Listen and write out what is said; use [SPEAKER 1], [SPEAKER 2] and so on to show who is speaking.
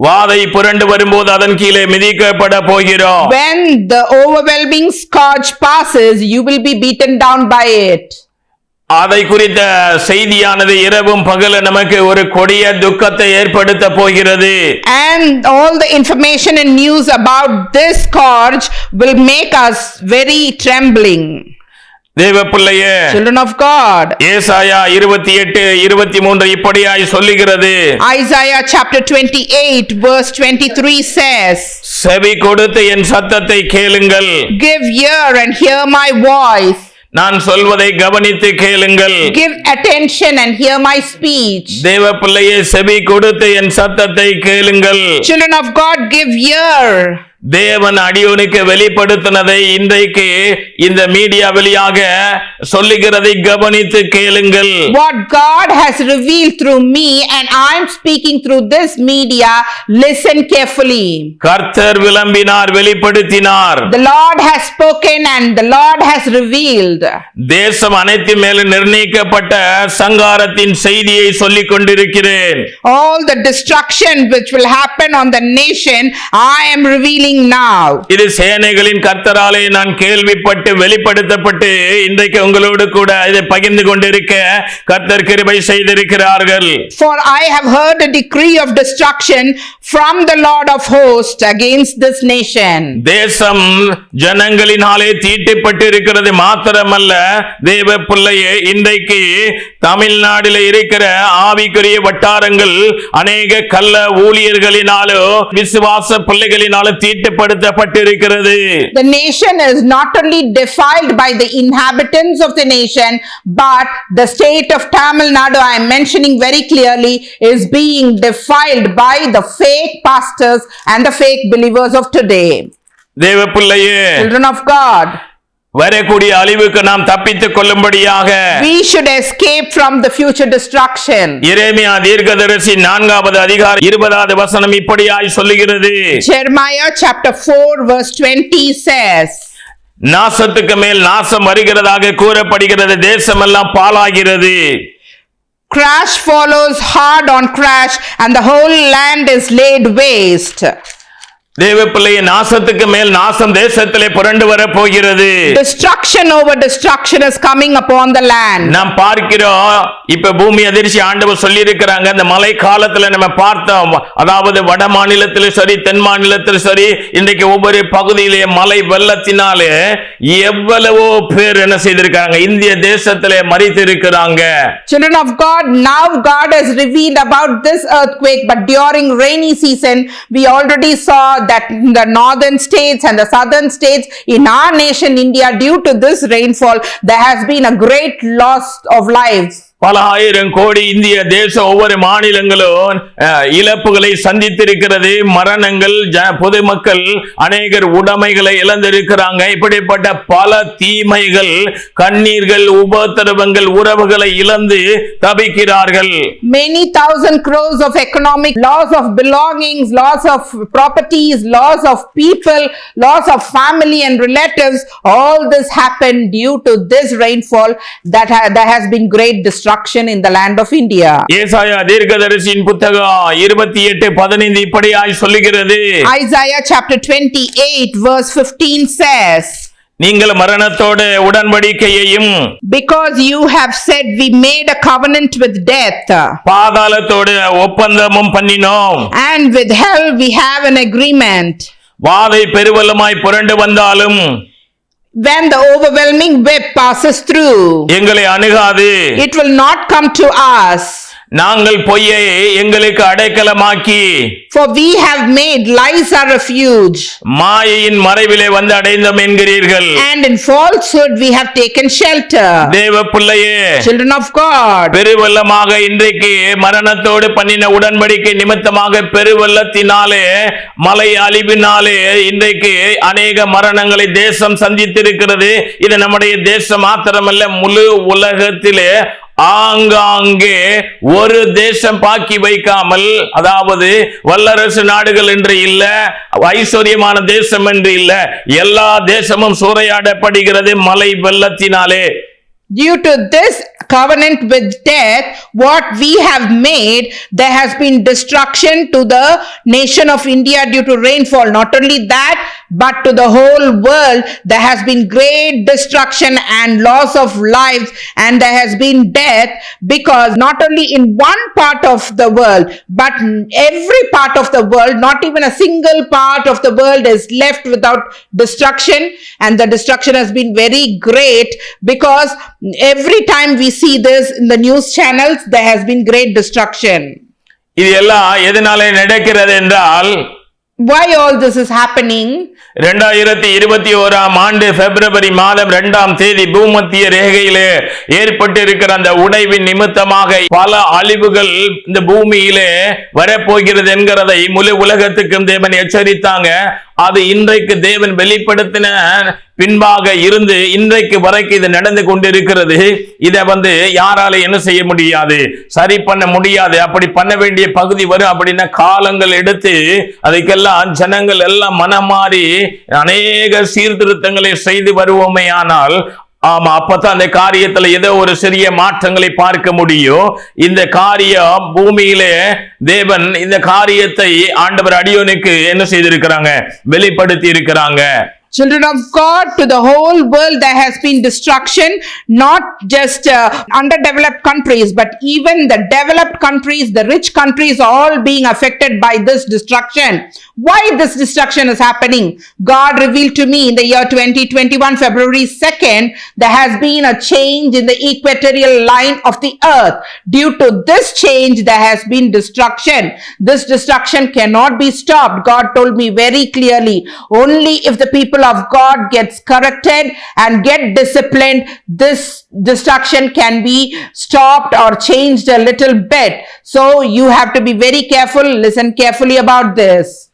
[SPEAKER 1] வாதை புரண்டு வரும்போது அதன் கீழே மிதிக்கப்பட போகிறோம்
[SPEAKER 2] When the overwhelming scourge passes, you will be beaten down by it.
[SPEAKER 1] அதை குறித்த செய்தியானது இரவும் பகல நமக்கு ஒரு கொடிய துக்கத்தை ஏற்படுத்த போகிறது
[SPEAKER 2] And all the information and news about this scourge will make us very trembling.
[SPEAKER 1] தேவ பிள்ளையே
[SPEAKER 2] Children of God.
[SPEAKER 1] ஏசாயா இருபத்தி எட்டு இருபத்தி மூன்று இப்படியாய் சொல்லுகிறது
[SPEAKER 2] Isaiah chapter 28 verse 23 says,
[SPEAKER 1] செவி கொடுத்து என் சத்தத்தை கேளுங்கள்
[SPEAKER 2] Give ear and hear my voice.
[SPEAKER 1] நான் சொல்வதை கவனித்து கேளுங்கள்
[SPEAKER 2] Give attention and hear my speech.
[SPEAKER 1] தேவ பிள்ளையே செவி கொடுத்து என் சத்தத்தை கேளுங்கள்
[SPEAKER 2] Children of God, give ear.
[SPEAKER 1] தேவன் அடியோனுக்கு வெளிப்படுத்தினதை இன்றைக்கு இந்த மீடியா வழியாக சொல்லுகிறதை கவனித்து கேளுங்கள்
[SPEAKER 2] What God has revealed through me and I'm speaking through this media, listen carefully.
[SPEAKER 1] கர்த்தர் விளம்பினார் வெளிப்படுத்தினார்
[SPEAKER 2] The Lord has spoken and the Lord has revealed.
[SPEAKER 1] தேசம் அனைத்து மேலும் நிர்ணயிக்கப்பட்ட சங்காரத்தின் செய்தியை சொல்லிக் கொண்டிருக்கிறேன்
[SPEAKER 2] All the destruction which will happen on the nation, I am revealing now.
[SPEAKER 1] இது சேனைகளின் கர்த்தராலே நான் கேள்விப்பட்டு வெளிப்படுத்தப்பட்டு இன்றைக்கு உங்களோடு கூட இதை பகிர்ந்து கொண்டிருக்க கர்த்தர் கிருபை செய்திருக்கிறார்கள்
[SPEAKER 2] For I have heard a decree of destruction from the Lord of hosts against this nation.
[SPEAKER 1] தேசம் ஜனங்களினாலே தீட்டுப்பட்டு இருக்கிறது மாத்திரமல்ல தேவ பிள்ளையே இன்றைக்கு தமிழ்நாட்டில் இருக்கிற ஆவிக்குரிய வட்டாரங்கள் அநேக கள்ள ஊழியர்களினாலோ விசுவாச பிள்ளைகளினாலோ தீட்டுப்படுத்தப்பட்டிருக்கிறது
[SPEAKER 2] The nation is not only defiled by the inhabitants of the nation, but the state of Tamil Nadu, I am mentioning very clearly, is being defiled by the fake pastors and the fake believers of today.
[SPEAKER 1] தேவ பிள்ளையே
[SPEAKER 2] Children of God,
[SPEAKER 1] வரக்கூடிய அழிவுக்கு நாம் தப்பித்துக் கொள்ளும்படியாக
[SPEAKER 2] we should escape from the future destruction.
[SPEAKER 1] எரேமியா தீர்க்கதரிசி நான்காவது அதிகாரம் இருபதாவது வசனம் இப்படியாய் சொல்லுகிறது
[SPEAKER 2] Jeremiah chapter 4 verse 20 says,
[SPEAKER 1] நாசத்துக்கு மேல் நாசம் வருகிறதாக கூறப்படுகிறது தேசமெல்லாம் பாழாகிறது
[SPEAKER 2] Crash follows hard on crash and the whole land is laid waste.
[SPEAKER 1] தேவ பிள்ளைய நாசத்துக்கு மேல் நாசம் தேசத்திலே புரண்டு வர போகிறது
[SPEAKER 2] Destruction over destruction is coming upon the land.
[SPEAKER 1] நாம் பார்க்கிறோம் இப்ப பூமி அதிர்ச்சி ஆண்டவர் சொல்லி இருக்கிறாங்க இந்த மழை காலத்துல நம்ம பார்த்தோம். அதாவது வட மாநிலத்திலும் சரி தென் மாநிலத்திலும் சரி இன்றைக்கு ஒவ்வொரு பகுதியிலே மழை வெள்ளத்தினாலே எவ்வளவோ பேர் என்ன செய்திருக்காங்க இந்திய தேசத்திலே மறித்து இருக்கிறாங்க
[SPEAKER 2] Children of God, now God has revealed about this earthquake, but during rainy season, we already saw that in the northern states and the southern states in our nation, India, due to this rainfall, there has been a great loss of lives.
[SPEAKER 1] பல ஆயிரம் கோடி இந்திய தேசம் ஒவ்வொரு மாநிலங்களும் அஹ், இழப்புகளை சந்தித்திருக்கிறது மரணங்கள் ஜ- பொதுமக்கள் அநேகர் உடைமைகளை இழந்திருக்கிறாங்க இப்படிப்பட்ட பல தீமைகள் கண்ணீர்கள் உபத்திரவங்கள் உறவுகளை இழந்து தவிக்கிறார்கள்
[SPEAKER 2] Many thousand crores of economic loss of belongings, loss of properties, loss of people, loss of family and relatives. All this happened due to this rainfall that ha- there has been great destruction in the land of India.
[SPEAKER 1] ஏசாயா தீர்க்கதரிசியின் புத்தகம் இருபத்தி எட்டு பதினைந்து இப்படியாய் சொல்லுகிறது
[SPEAKER 2] Isaiah chapter 28 verse 15 says,
[SPEAKER 1] நீங்கள் மரணத்தோட உடன்படிக்கையையும்
[SPEAKER 2] Because you have said we made a covenant with death,
[SPEAKER 1] பாதாளத்தோடு ஒப்பந்தமும் பண்ணினோம்
[SPEAKER 2] and with hell we have an agreement.
[SPEAKER 1] வாதை பெருவெள்ளமாய் புரண்டு வந்தாலும்
[SPEAKER 2] When the overwhelming web passes through,
[SPEAKER 1] எங்களை அணுகாது
[SPEAKER 2] it will not come to us.
[SPEAKER 1] நாங்கள் பொய்யை எங்களுக்கு அடைக்கலமாக்கி
[SPEAKER 2] For we have made lies our refuge,
[SPEAKER 1] மாயையின் மறைவிலே வந்து அடைந்தோம் என்கிறீர்கள்.
[SPEAKER 2] And in falsehood we have taken shelter.
[SPEAKER 1] தேவ பிள்ளையே
[SPEAKER 2] Children of God,
[SPEAKER 1] பெருவெள்ளமாக இன்றைக்கு மரணத்தோடு பண்ணின உடன்படிக்கை நிமித்தமாக பெருவெள்ளத்தினாலே மலை அழிவினாலே இன்றைக்கு அநேக மரணங்களை தேசம் சந்தித்திருக்கிறது. இது நம்முடைய தேசம் மாத்திரமல்ல முழு உலகத்திலே ஆங்காங்கே ஒரு தேசம் பாக்கி வைக்காமல் அதாவது வல்லரசு நாடுகள் என்று இல்ல ஐஸ்வர்யமான தேசம் என்று இல்ல எல்லா தேசமும் சூறையாடப்படுகிறது மலை வெள்ளத்தினாலே
[SPEAKER 2] due to this covenant with death, what we have made, there has been destruction to the nation of India due to rainfall. Not only that, but to the whole world, there has been great destruction and loss of lives, and there has been death because not only in one part of the world, but every part of the world, not even a single part of the world is left without destruction, and the destruction has been very great because every time we see this in the news channels, there has been great destruction.
[SPEAKER 1] இது எல்லாம் எதனாலே நடக்கிறது என்றால்
[SPEAKER 2] Why all this is happening?
[SPEAKER 1] இரண்டாயிரத்தி இருபத்தி ஓராம் ஆண்டு பிப்ரவரி மாதம் இரண்டாம் தேதி பூமத்திய ரேகையிலே ஏற்பட்டிருக்கிற அந்த உடைவின் நிமித்தமாக பல அழிவுகள் இந்த பூமியிலே வரப்போகிறது என்கிறதை முழு உலகத்துக்கும் தேவன் எச்சரித்தாங்க அது இன்றைக்கு தேவன் வெளிப்படுத்தின பின்பாக இருந்து இன்றைக்கு வரைக்கும் இது நடந்து கொண்டிருக்கிறது. இதை வந்து யாரால என்ன செய்ய முடியாது? சரி பண்ண முடியாது. அப்படி பண்ண வேண்டிய பகுதி வரும் அப்படின்னா காலங்கள் எடுத்து அதுக்கெல்லாம் ஜனங்கள் எல்லாம் மனம் மாறி அநேக சீர்திருத்தங்களை செய்து வருவோமே ஆனால் ஆமா அப்பதான் அந்த காரியத்துல ஏதோ ஒரு சிறிய மாற்றங்களை பார்க்க முடியும். இந்த காரியம் பூமியிலே தேவன் இந்த காரியத்தை ஆண்டவர் அடியோனுக்கு என்ன செய்திருக்கிறாங்க? வெளிப்படுத்தி இருக்கிறாங்க.
[SPEAKER 2] Children of God, to the whole world there has been destruction, not just uh, underdeveloped countries, but even the developed countries, the rich countries, all being affected by this destruction. Why this destruction is happening? God revealed to me in the year 2021, February 2nd, there has been a change in the equatorial line of the earth. Due to this change, there has been destruction. This destruction cannot be stopped. God told me very clearly, only if the people of God gets corrected and get disciplined, this destruction can be stopped or changed a little bit. So you have to be very careful, listen carefully about this.